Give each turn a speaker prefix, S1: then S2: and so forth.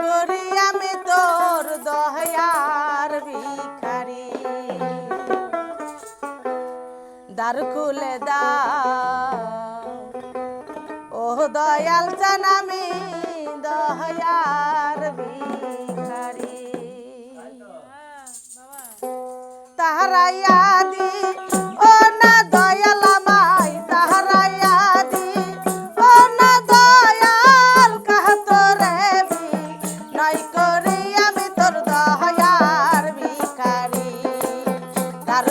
S1: করি আমি তোর দহয়ার ভিখারি। দ্বার খুলে দাও। ও দয়াল জানামি দহয়ার ভিখারি। তাহারা তার